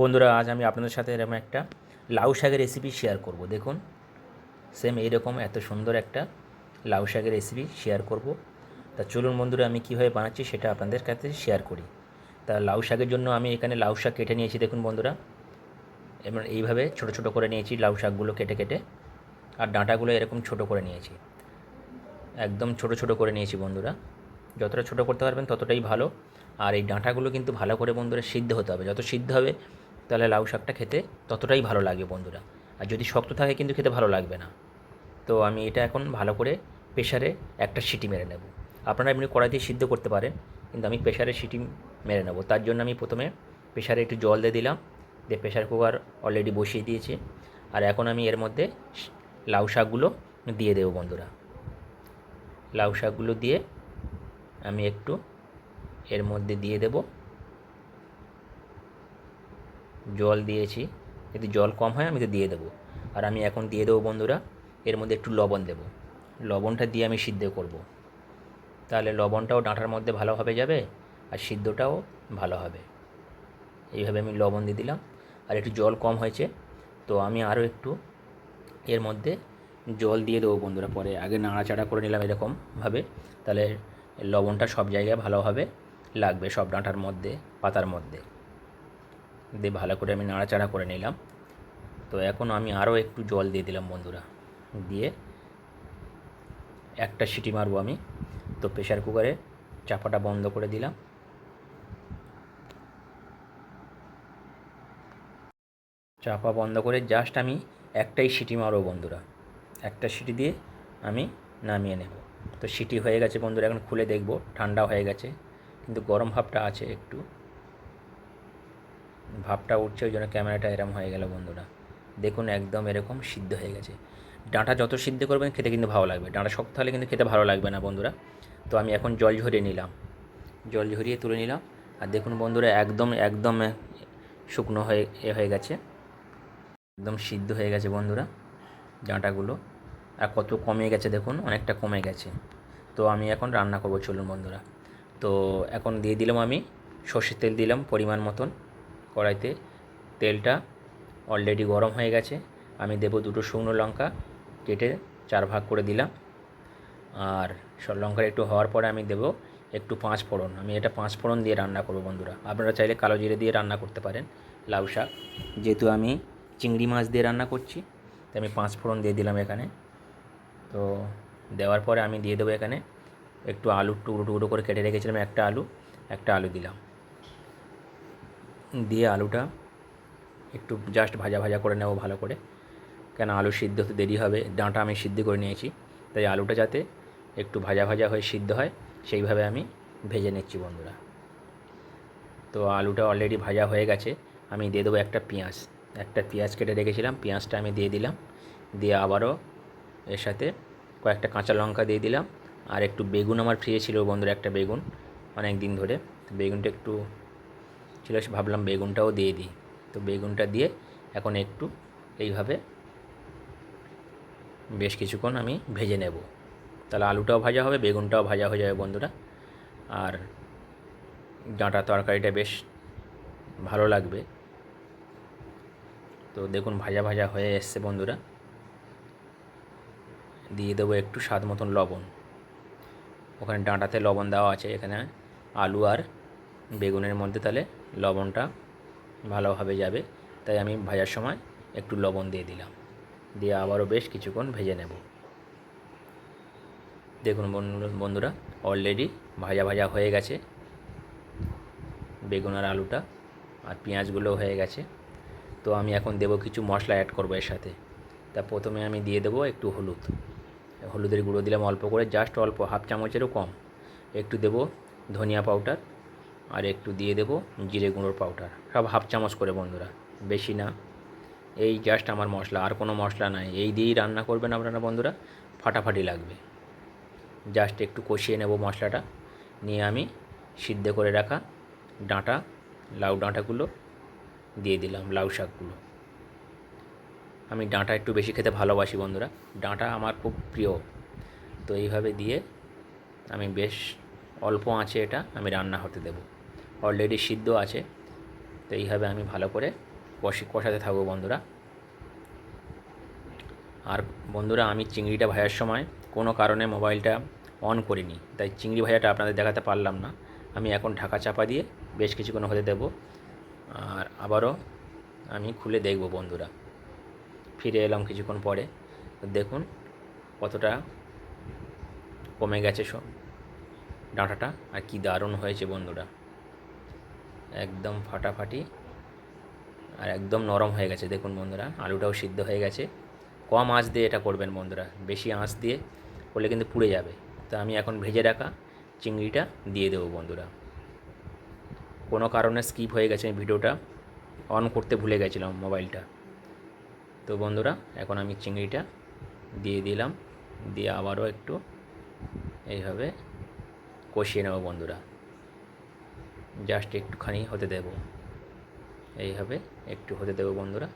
বন্ধুরা, আজ আমি আপনাদের সাথে এরকম একটা লাউ শাকের রেসিপি শেয়ার করব। দেখুন সেম এইরকম এত সুন্দর একটা লাউ শাকের রেসিপি শেয়ার করব। তা চলুন বন্ধুরা, আমি কীভাবে বানাচ্ছি সেটা আপনাদের কাছে শেয়ার করি। তা লাউ শাকের জন্য আমি এখানে লাউ শাক কেটে নিয়েছি, দেখুন বন্ধুরা। এবার এইভাবে ছোট ছোট করে নিয়েছি লাউ শাকগুলো কেটে কেটে, আর ডাঁটাগুলো এরকম ছোট করে নিয়েছি। একদম ছোট ছোট করে নিয়েছি বন্ধুরা। যতটা ছোট করতে পারবেন ততটাই ভালো। আর এই ডাঁটাগুলো কিন্তু ভালো করে বন্ধুরা সিদ্ধ হতে হবে। যত সিদ্ধ হবে তাহলে লাউ শাকটা খেতে ততটাই ভালো লাগবে বন্ধুরা। আর যদি শক্ত থাকে কিন্তু খেতে ভালো লাগবে না। তো আমি এটা এখন ভালো করে প্রেশারে একটা সিটি মেরে নেব। আপনারা এমনি কড়াই দিয়ে সিদ্ধ করতে পারেন, কিন্তু আমি প্রেশারে সিটি মেরে নেব। তার জন্য আমি প্রথমে প্রেশারে একটু জল দিয়ে দিলাম, দিয়ে প্রেশার কুকার অলরেডি বসিয়ে দিয়েছি। আর এখন আমি এর মধ্যে লাউ শাকগুলো দিয়ে দেবো বন্ধুরা। লাউ শাকগুলো দিয়ে আমি একটু এর মধ্যে দিয়ে দেব। জল দিয়েছি। যদি জল কম হয় আমি তো দিয়ে দেবো। আর আমি এখন দিয়ে দেবো বন্ধুরা, এর মধ্যে একটু লবণ দেব। লবণটা দিয়ে আমি সিদ্ধ করব। তাহলে লবণটাও ডাঁটার মধ্যে ভালোভাবে যাবে আর সিদ্ধটাও ভালো হবে। এইভাবে আমি লবণ দিয়ে দিলাম। আর একটু জল কম হয়েছে, তো আমি আরও একটু এর মধ্যে জল দিয়ে দেবো বন্ধুরা পরে। আগে নাড়াচাড়া করে নিলাম এরকমভাবে তাহলে লবণটা সব জায়গায় ভালোভাবে লাগবে, সব ডাঁটার মধ্যে, পাতার মধ্যে। দিয়ে ভালো করে আমি নাড়াচাড়া করে নিলাম। তো এখন আমি আরও একটু জল দিয়ে দিলাম বন্ধুরা। দিয়ে একটা সিটি মারবো আমি। তো প্রেশার কুকারে চাপাটা বন্ধ করে দিলাম। চাপা বন্ধ করে জাস্ট আমি একটাই সিটি মারবো বন্ধুরা। একটা সিটি দিয়ে আমি নামিয়ে নেব। তো সিটি হয়ে গেছে বন্ধুরা, এখন খুলে দেখব। ঠান্ডা হয়ে গেছে, কিন্তু গরম ভাবটা আছে একটু। ভাবটা উঠছে, ওই জন্য ক্যামেরাটা এরম হয়ে গেল বন্ধুরা। দেখুন, একদম এরকম সিদ্ধ হয়ে গেছে। ডাঁটা যত সিদ্ধ করবেন, খেতে কিন্তু ভালো লাগবে। ডাঁটা শক্ত হলে কিন্তু খেতে ভালো লাগবে না বন্ধুরা। তো আমি এখন জল ঝরিয়ে নিলাম। জল ঝরিয়ে তুলে নিলাম। আর দেখুন বন্ধুরা, একদম একদম শুকনো হয়ে, এ হয়ে গেছে। একদম সিদ্ধ হয়ে গেছে বন্ধুরা ডাঁটাগুলো। আর কত কমে গেছে দেখুন, অনেকটা কমে গেছে। তো আমি এখন রান্না করব, চলুন বন্ধুরা। তো এখন দিয়ে দিলাম আমি সর্ষের তেল দিলাম পরিমাণ মতন। কড়াইতে তেলটা অলরেডি গরম হয়ে গেছে। আমি দেবো দুটো শুকনো লঙ্কা, কেটে চার ভাগ করে দিলাম। আর সব লঙ্কার একটু হওয়ার পরে আমি দেবো একটু পাঁচ ফোড়ন আমি এটা পাঁচ ফোড়ন দিয়ে রান্না করব বন্ধুরা। আপনারা চাইলে কালো জিরে দিয়ে রান্না করতে পারেন, লাউ শাক। যেহেতু আমি চিংড়ি মাছ দিয়ে রান্না করছি, তাই আমি পাঁচ ফোড়ন দিয়ে দিলাম এখানে। তো দেওয়ার পরে আমি দিয়ে দেবো এখানে একটু আলু টুকরো টুকরো করে কেটে রেখেছিলাম, একটা আলু একটা আলু দিলাম। দিয়ে আলুটা একটু জাস্ট ভাজা ভাজা করে নেব ভালো করে। কেন আলু সিদ্ধ হতে দেরি হবে, ডাঁটা আমি সিদ্ধ করে নিয়েছি। তাই আলুটা যাতে একটু ভাজা ভাজা হয়ে সিদ্ধ হয়, সেইভাবে আমি ভেজে নিচ্ছি বন্ধুরা। তো আলুটা অলরেডি ভাজা হয়ে গেছে, আমি দিয়ে দেবো একটা পেঁয়াজ। একটা পেঁয়াজ কেটে রেখেছিলাম, পেঁয়াজটা আমি দিয়ে দিলাম। দিয়ে আবারও এর সাথে কয়েকটা কাঁচা লঙ্কা দিয়ে দিলাম। আর একটু বেগুন আমার ফ্রিয়ে ছিল বন্ধুরা, একটা বেগুন অনেক দিন ধরে। বেগুনটা একটু ছিল ভাবলাম বেগুনটাও দিয়ে দিই। তো বেগুনটা দিয়ে এখন একটু এইভাবে বেশ কিছুক্ষণ আমি ভেজে নেব। তাহলে আলুটাও ভাজা হবে, বেগুনটাও ভাজা হয়ে যাবে বন্ধুরা। আর ডাঁটা তরকারিটা বেশ ভালো লাগবে। তো দেখুন, ভাজা ভাজা হয়ে এসছে বন্ধুরা। দিয়ে দেবো একটু স্বাদ মতন লবণ। ওখানে ডাঁটাতে লবণ দেওয়া আছে, এখানে আলু আর বেগুনের মধ্যে তাহলে লবণটা ভালোভাবে যাবে। তাই আমি ভাজার সময় একটু লবণ দিয়ে দিলাম। দিয়ে আবারও বেশ কিছুক্ষণ ভেজে নেব। দেখুন বন্ধুরা অলরেডি ভাজা ভাজা হয়ে গেছে। বেগুন আর আলুটা আর পেঁয়াজগুলো হয়ে গেছে। তো আমি এখন দেবো কিছু মশলা অ্যাড করব এর সাথে। তা প্রথমে আমি দিয়ে দেবো একটু হলুদ। হলুদের গুঁড়ো দিলাম অল্প করে জাস্ট অল্প হাফ চামচেরও কম। একটু দেবো ধনিয়া পাউডার আর একটু দিয়ে দেবো জিরে গুঁড়োর পাউডার সব হাফ চামচ করে বন্ধুরা, বেশি না। এই জাস্ট আমার মশলা, আর কোনো মশলা নাই। এই দিয়েই রান্না করবেন আপনারা বন্ধুরা, ফাটাফাটি লাগবে। জাস্ট একটু কষিয়ে নেব মশলাটা। নিয়ে আমি সিদ্ধ করে রাখা ডাঁটা, লাউ ডাঁটাগুলো দিয়ে দিলাম, লাউ শাকগুলো। আমি ডাঁটা একটু বেশি খেতে ভালোবাসি বন্ধুরা। ডাঁটা আমার খুব প্রিয়। তো এইভাবে দিয়ে আমি বেশ অল্প আঁচে এটা আমি রান্না হতে দেব। অলরেডি সিদ্ধ আছে। তো এইভাবে আমি ভালো করে কষি কষাতে থাকব বন্ধুরা। আর বন্ধুরা, আমি চিংড়িটা ভাজার সময় কোনো কারণে মোবাইলটা অন করিনি। তাই চিংড়ি ভাজাটা আপনাদের দেখাতে পারলাম না। আমি এখন ঢাকা চাপা দিয়ে বেশ কিছুক্ষণ হতে দেবো। আর আবারও আমি খুলে দেখব বন্ধুরা। ফিরে এলাম কিছুক্ষণ পরে। দেখুন কতটা কমে গেছে সব ডাঁটাটা। আর কি দারুণ হয়েছে বন্ধুরা। একদম ফাটাফাটি আর একদম নরম হয়ে গেছে। দেখুন বন্ধুরা, আলুটাও সিদ্ধ হয়ে গেছে। কম আঁচ দিয়ে এটা করবেন বন্ধুরা, বেশি আঁচ দিয়ে করলে কিন্তু পুড়ে যাবে। তো আমি এখন ভেজে রাখা চিংড়িটা দিয়ে দেবো বন্ধুরা। কোনো কারণে স্কিপ হয়ে গেছে ভিডিওটা, অন করতে ভুলে গেছিলাম মোবাইলটা। তো বন্ধুরা, এখন আমি চিংড়িটা দিয়ে দিলাম, দিয়ে আবারও একটু এইভাবে কষিয়ে নেব বন্ধুরা। জাস্ট একটুখানি হতে দেব। এইভাবে একটু হতে দেবো বন্ধুরা।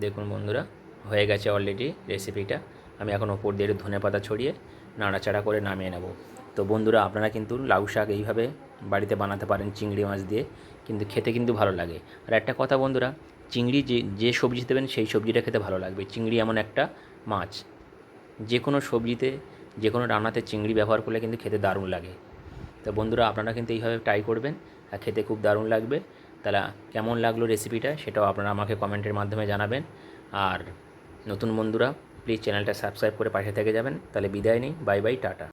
দেখুন বন্ধুরা, হয়ে গেছে অলরেডি রেসিপিটা আমি এখন ওপর দিয়ে ধনে পাতা ছড়িয়ে নাড়াচাড়া করে নামিয়ে নেব। তো বন্ধুরা, আপনারা কিন্তু লাউ শাক এইভাবে বাড়িতে বানাতে পারেন চিংড়ি মাছ দিয়ে, কিন্তু খেতে কিন্তু ভালো লাগে। আর একটা কথা বন্ধুরা, চিংড়ি যে যে সবজি দেবেন সেই সবজিটা খেতে ভালো লাগবে। চিংড়ি এমন একটা মাছ। যে কোনো সবজিতে যে কোনো রান্নাতে চিংড়ি ব্যবহার করলে কিন্তু খেতে দারুণ লাগে। তো বন্ধুরা, আপনারা কিন্তু এইভাবে ট্রাই করবেন, আর খেতে খুব দারুণ লাগবে। তাহলে কেমন লাগল রেসিপিটা সেটাও আপনারা আমাকে কমেন্টের মাধ্যমে জানাবেন। আর নতুন বন্ধুরা প্লিজ চ্যানেলটা সাবস্ক্রাইব করে পাশে থেকে যাবেন। তাহলে বিদায় নেই বাই বাই টাটা।